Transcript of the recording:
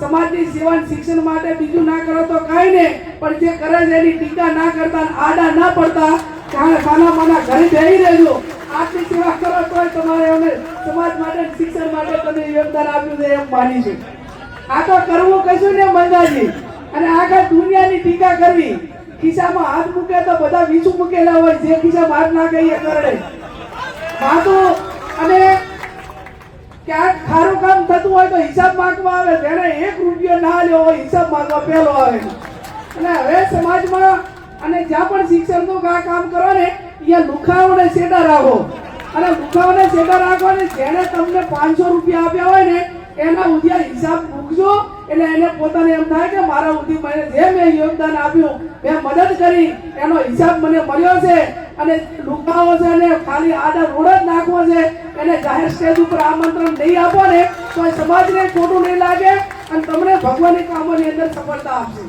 સમાજની સેવા શિક્ષણ માટે બીજું ના કરો તો કાંઈ નહીં. પણ જે કરે છે એની ટીકા ના કરતા આડા ના પડતા ખાના માના ઘરે જઈ રહેજો. આટલી સેવા કરો તો તમારે અમે સમાજ માટે શિક્ષણ માટે તમે યોગદાન આપ્યું છે એમ માનીશું આ તો કરવું કશું ને મંદાજી અને આખા દુનિયાની ટીકા કરવી. ખિસ્સામાં હાથ મૂકે તો બધા વીસું મૂકેલા હોય, જે ખિસ્સામાં હાથ ના કહીએ કરડે માથું અને ક્યાંક ખારું કામ થતું હોય તો હિસાબ માંગવા આવે. જેને એક રૂપિયો ના લ્યો હોય, હિસાબ માંગવા પહેલો આવે. અને હવે સમાજમાં અને જ્યાં પણ શિક્ષણનું આ કામ કરો ને, અહીંયા લુખાઓને સેટા રાખો. અને લુખાઓને સેટા રાખો ને જેને તમને પાંચસો રૂપિયા આપ્યા હોય ને, એના ઉધિયા હિસાબ મૂકજો. એટલે એને પોતાને એમ થાય કે મારા ઉધી મને જે મેં યોગદાન આપ્યું, મેં મદદ કરી, એનો હિસાબ મને મળ્યો છે. અને લુકાઓ છે ને, ખાલી આડા રોડ જ નાખવો છે. એને જાહેર સ્ટેજ ઉપર આમંત્રણ નહીં આપો ને, તો સમાજને ખોટું નહીં લાગે અને તમને ભગવાનની કામોની અંદર સફળતા આપશે.